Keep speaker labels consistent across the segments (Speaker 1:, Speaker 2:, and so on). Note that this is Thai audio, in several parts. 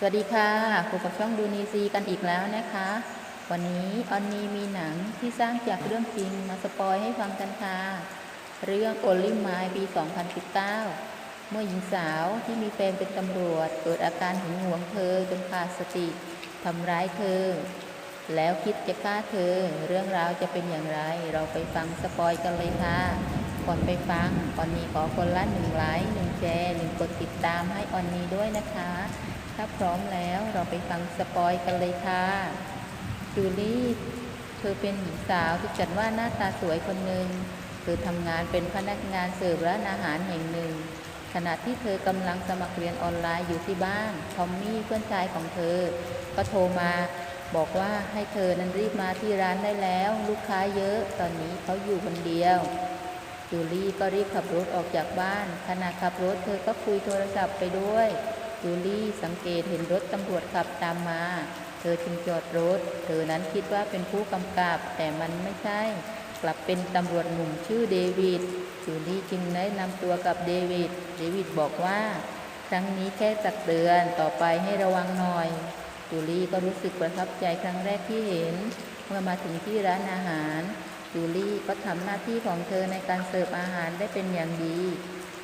Speaker 1: สวัสดีค่ะพบกับช่องดูนีซีกันอีกแล้วนะคะ วันนี้ออนนีมีหนังที่สร้างจากเรื่องจริงมาสปอยให้ฟังกันค่ะ เรื่องโอลิมไมปี 2019 เมื่อหญิงสาวที่มีแฟนเป็นตำรวจ เกิดอาการหึงหวงเธอจนขาดสติทำร้ายเธอ แล้วคิดจะฆ่าเธอ เรื่องราวจะเป็นอย่างไร เราไปฟังสปอยกันเลยค่ะก่อนไปฟังออนนีขอคนละหนึ่งไลค์หนึ่งแชร์หนึ่งกดติดตามให้ออนนีด้วยนะคะ ถ้าพร้อมแล้วเราไปฟังสปอยกันเลยค่ะ จูลี่เธอเป็นหญิงสาวที่จัดว่าหน้าตาสวยคนหนึ่งเธอทำงานเป็นพนักงานเสิร์ฟร้านอาหารแห่งหนึ่ง ขณะที่เธอกำลังสมัครเรียนออนไลน์อยู่ที่บ้าน ทอมมี่เพื่อนชายของเธอ ก็โทรมาบอกว่าให้เธอนั้นรีบมาที่ร้านได้แล้ว ลูกค้าเยอะ ตอนนี้เขาอยู่คนเดียวจูลี่ก็รีบขับรถออกจากบ้านขณะขับรถเธอก็คุยโทรศัพท์ไปด้วย จูลี่สังเกตเห็นรถตำรวจขับตามมา เธอจึงจอดรถ เธอนั้นคิดว่าเป็นผู้กำกับ แต่มันไม่ใช่ กลับเป็นตำรวจหนุ่มชื่อเดวิด จูลี่จึงแนะนำตัวกับเดวิด เดวิดบอกว่า ครั้งนี้แค่ตักเตือน ต่อไปให้ระวังหน่อย จูลี่ก็รู้สึกประทับใจครั้งแรกที่เห็น เมื่อมาถึงที่ร้านอาหาร จูลี่ก็ทำหน้าที่ของเธอในการเสิร์ฟอาหารได้เป็นอย่างดี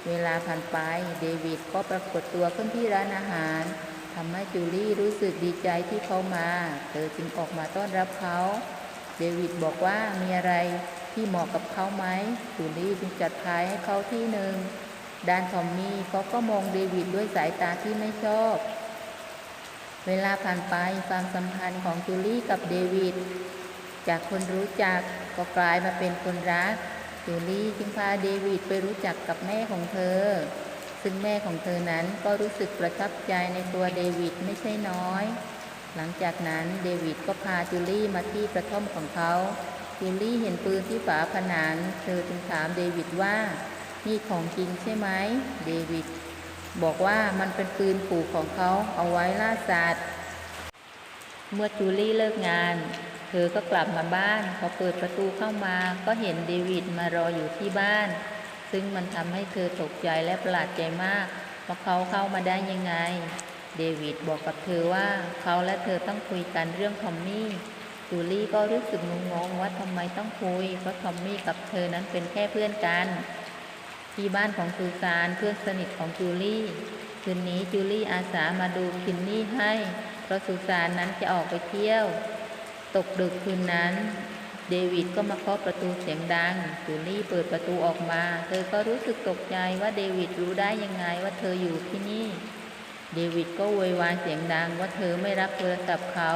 Speaker 1: เวลาผ่านไปเดวิดก็ปรากฏตัวขึ้นที่ร้านอาหารทำให้จูลี่รู้สึกดีใจที่เขามา เธอจึงออกมาต้อนรับเขา เดวิดบอกว่ามีอะไรที่เหมาะกับเขาไหมจูลี่จึงจัดพายให้เขาที่หนึ่งด้านทอมมี่เขาก็มองเดวิดด้วยสายตาที่ไม่ชอบ เวลาผ่านไปความสัมพันธ์ของจูลี่กับเดวิดจากคนรู้จักก็กลายมาเป็นคนรัก จูลี่จึงพาเดวิดไปรู้จักกับแม่ของเธอ ซึ่งแม่ของเธอนั้นก็รู้สึกประทับใจในตัวเดวิดไม่ใช่น้อย หลังจากนั้นเดวิดก็พาจูลี่มาที่กระท่อมของเขา จูลี่เห็นปืนที่ฝาผนังเธอจึงถามเดวิดว่านี่ของจริงใช่ไหมเดวิดบอกว่ามันเป็นปืนขู่ของเขาเอาไว้ล่าสัตว์ เมื่อจูลี่เลิกงาน ธอก็กลับมาบ้านพอเปิดประตูเข้ามาก็เห็นเดวิดมารออยู่ที่บ้าน ซึ่งมันทำให้เธอตกใจและประหลาดใจมากว่าเขาเข้ามาได้ยังไง เดวิดบอกกับเธอว่าเขาและเธอต้องคุยกันเรื่องทอมมี่จูลี่ก็รู้สึกงงๆว่าทำไมต้องคุย เพราะทอมมี่กับเธอนั้นเป็นแค่เพื่อนกัน ที่บ้านของซูซานเพื่อนสนิทของจูลี่ คืนนี้จูลี่อาสามาดูคินนี่ให้ เพราะซูซานนั้นจะออกไปเที่ยว ตกดึกคืนนั้น เดวิดก็มาเคาะประตูเสียงดังจูลี่เปิดประตูออกมา เธอก็รู้สึกตกใจว่าเดวิดรู้ได้ยังไงว่าเธออยู่ที่นี่ เดวิดก็โวยวายเสียงดังว่าเธอไม่รับโทรศัพท์เขา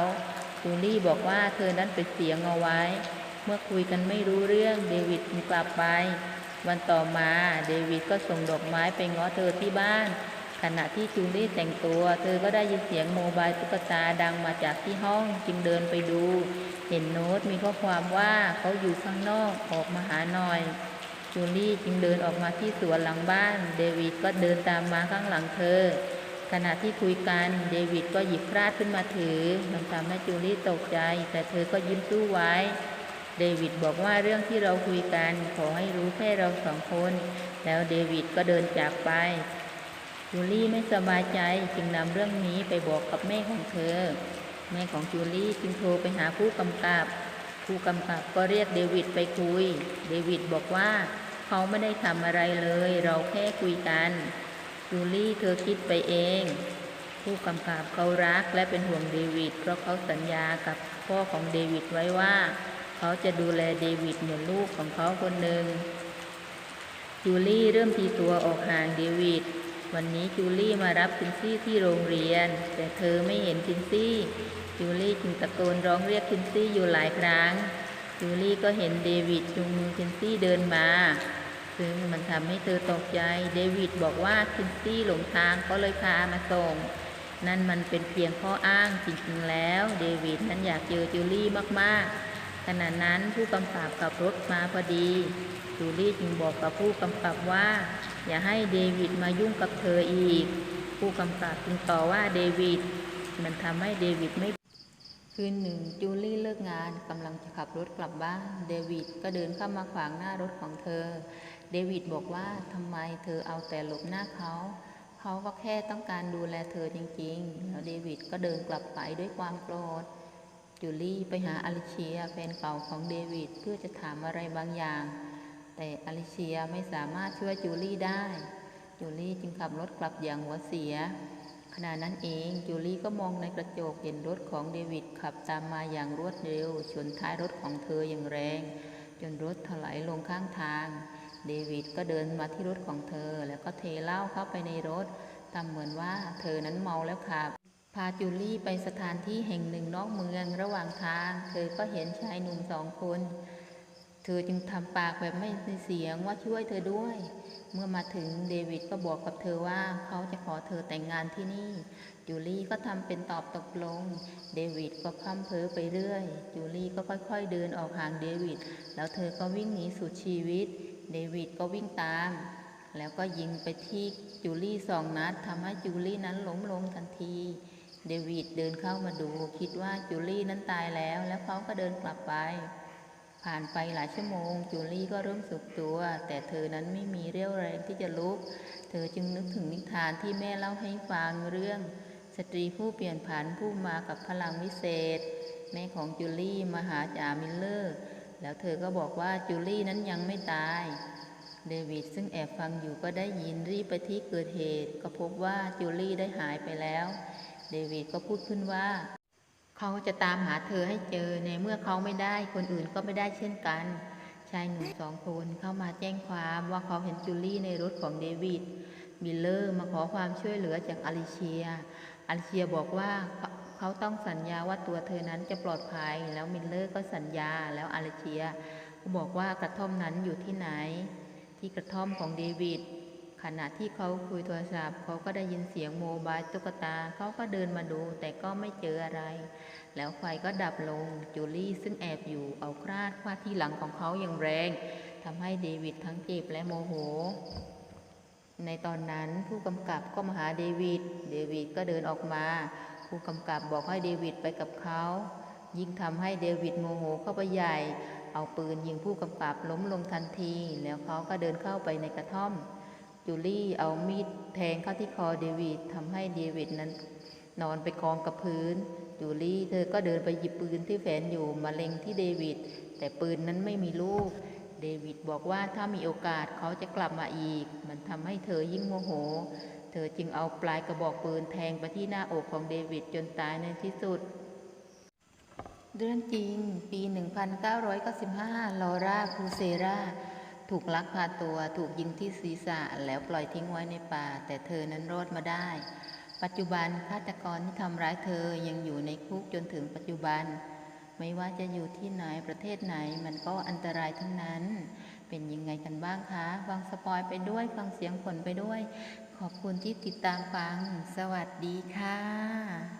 Speaker 1: จูลี่บอกว่าเธอนั้นไปเสียงเอาไว้ เมื่อคุยกันไม่รู้เรื่องเดวิดกลับไป วันต่อมาเดวิดก็ส่งดอกไม้ไปง้อเธอที่บ้าน ขณะที่จูลี่แต่งตัว เธอก็ได้ยินเสียงโมบายตุ๊กตาดังมาจากที่ห้องจึงเดินไปดู เห็นโน้ตมีข้อความว่าเขาอยู่ข้างนอกออกมาหาหน่อย จูลี่จึงเดินออกมาที่สวนหลังบ้าน เดวิดก็เดินตามมาข้างหลังเธอ ขณะที่คุยกัน เดวิดก็หยิบคราดขึ้นมาถือมันทำให้จูลี่ตกใจ แต่เธอก็ยิ้มสู้ไว้ เดวิดบอกว่าเรื่องที่เราคุยกันขอให้รู้แค่เราสองคน แล้วเดวิดก็เดินจากไป จูลี่ไม่สบายใจจึงนำเรื่องนี้ไปบอกกับแม่ของเธอ แม่ของจูลี่จึงโทรไปหาผู้กำกับ ผู้กำกับก็เรียกเดวิดไปคุย เดวิดบอกว่าเขาไม่ได้ทำอะไรเลย เราแค่คุยกันจูลี่เธอคิดไปเอง ผู้กำกับเขารักและเป็นห่วงเดวิดเพราะเขาสัญญากับพ่อของเดวิดไว้ว่า เขาจะดูแลเดวิดเหมือนลูกของเขาคนหนึ่งจูลี่เริ่มตีตัวออกห่างเดวิด วันนี้จูลี่มารับคินซี่ที่โรงเรียน แต่เธอไม่เห็นคินซี่จูลี่จึงตะโกนร้องเรียกคินซี่อยู่หลายครั้งจูลี่ก็เห็นเดวิดจูงมือคินซี่เดินมาซึ่งมันทำให้เธอตกใจ เดวิดบอกว่าคินซี่หลงทางก็เลยพามาส่ง นั่นมันเป็นเพียงข้ออ้างจริงๆแล้ว เดวิดนั้นอยากเจอจูลี่มากๆขณะนั้นผู้กำกับขับรถมาพอดี จูลี่จึงบอกกับผู้กำกับว่า อย่าให้เดวิดมายุ่งกับเธออีก ผู้กำกับจึงต่อว่าเดวิดมันทำให้เดวิดไม่คืนหนึ่งจูลี่เลิกงานกำลังจะขับรถกลับบ้านเดวิดก็เดินเข้ามาขวางหน้ารถของเธอ เดวิดบอกว่าทำไมเธอเอาแต่หลบหน้าเขาเขาก็แค่ต้องการดูแลเธอจริงๆ แล้วเดวิดก็เดินกลับไปด้วยความโกรธ จูลี่ไปหาอลิเชียแฟนเก่าของเดวิดเพื่อจะถามอะไรบางอย่าง แต่อลิเชียไม่สามารถช่วยจูลี่ได้ จูลี่จึงขับรถกลับอย่างหัวเสีย ขณะนั้นเองจูลี่ก็มองในกระจกเห็นรถของเดวิดขับตามมาอย่างรวดเร็ว ชนท้ายรถของเธออย่างแรง จนรถถลายลงข้างทาง เดวิดก็เดินมาที่รถของเธอ แล้วก็เทเหล้าเข้าไปในรถทำเหมือนว่าเธอนั้นเมาแล้วขับพาจูลี่ไปสถานที่แห่งหนึ่งนอกเมืองระหว่างทาง เธอก็เห็นชายหนุ่มสองคน ธอจึงทำปากแบบไม่มีเสียงว่าช่วยเธอด้วย เมื่อมาถึงเดวิดก็บอกกับเธอว่าเขาจะขอเธอแต่งงานที่นี่ จูลี่ก็ทำเป็นตอบตกลง เดวิดก็พร่ำเพ้อไปเรื่อย จูลี่ก็ค่อยๆเดินออกห่างเดวิด แล้วเธอก็วิ่งหนีสุดชีวิต เดวิดก็วิ่งตาม แล้วก็ยิงไปที่จูลี่สองนัดทำให้จูลี่นั้นล้มลงทันที เดวิดเดินเข้ามาดู คิดว่าจูลี่นั้นตายแล้ว แล้วเขาก็เดินกลับไป ผ่านไปหลายชั่วโมง จูลี่ก็เริ่มสุกตัว แต่เธอนั้นไม่มีเรี่ยวแรงที่จะลุก เธอจึงนึกถึงนิทานที่แม่เล่าให้ฟังเรื่อง สตรีผู้เปลี่ยนผันผู้มากับพลังวิเศษ แม่ของจูลี่มาหาจ่ามิลเลอร์ แล้วเธอก็บอกว่าจูลี่นั้นยังไม่ตาย เดวิดซึ่งแอบฟังอยู่ก็ได้ยินรีบไปที่เกิดเหตุ ก็พบว่าจูลี่ได้หายไปแล้ว เดวิดก็พูดขึ้นว่า เขาจะตามหาเธอให้เจอในเมื่อเขาไม่ได้คนอื่นก็ไม่ได้เช่นกัน ชายหนุ่มสองคนเข้ามาแจ้งความว่าเขาเห็นจูลี่ในรถของเดวิดมิลเลอร์มาขอความช่วยเหลือจากอลิเชีย อลิเชียบอกว่าเขาเขาต้องสัญญาว่าตัวเธอนั้นจะปลอดภัย แล้วมิลเลอร์ก็สัญญาแล้วอลิเชีย ก็บอกว่ากระท่อมนั้นอยู่ที่ไหน ที่กระท่อมของเดวิด ขณะที่เขาคุยโทรศัพท์เขาก็ได้ยินเสียงโมบายตุ๊กตาเขาก็เดินมาดู แต่ก็ไม่เจออะไร แล้วไฟก็ดับลงจูลี่ซึ่งแอบอยู่เอาคราดฟาที่หลังของเขาอย่างแรงทำให้เดวิดทั้งเจ็บและโมโห ในตอนนั้นผู้กำกับก็มาหาเดวิดเดวิดก็เดินออกมา ผู้กำกับบอกให้เดวิดไปกับเขายิ่งทำให้เดวิดโมโหเข้าไปใหญ่ เอาปืนยิงผู้กำกับล้มลงทันที แล้วเขาก็เดินเข้าไปในกระท่อม จูลี่เอามีดแทงเข้าที่คอเดวิดทำให้เดวิดนั้น นอนไปกองกับพื้น จูลี่เธอก็เดินไปหยิบปืนที่แฝนอยู่มาเล็งที่เดวิดแต่ปืนนั้นไม่มีลูก เดวิดบอกว่าถ้ามีโอกาสเขาจะกลับมาอีก มันทำให้เธอยิ่งโมโห เธอจึงเอาปลายกระบอกปืนแทงไปที่หน้าอกของเดวิดจนตายในที่สุดเรื่องจริง ปี 1995 ลอร่า คูเซรา ถูกลักพาตัวถูกยิงที่ศีรษะแล้วปล่อยทิ้งไว้ในป่า แต่เธอนั้นรอดมาได้ ปัจจุบันฆาตกรที่ทำร้ายเธอยังอยู่ในคุกจนถึงปัจจุบัน ไม่ว่าจะอยู่ที่ไหนประเทศไหนมันก็อันตรายทั้งนั้น เป็นยังไงกันบ้างคะฟังสปอยไปด้วยฟังเสียงผลไปด้วย ขอบคุณที่ติดตามฟัง สวัสดีค่ะ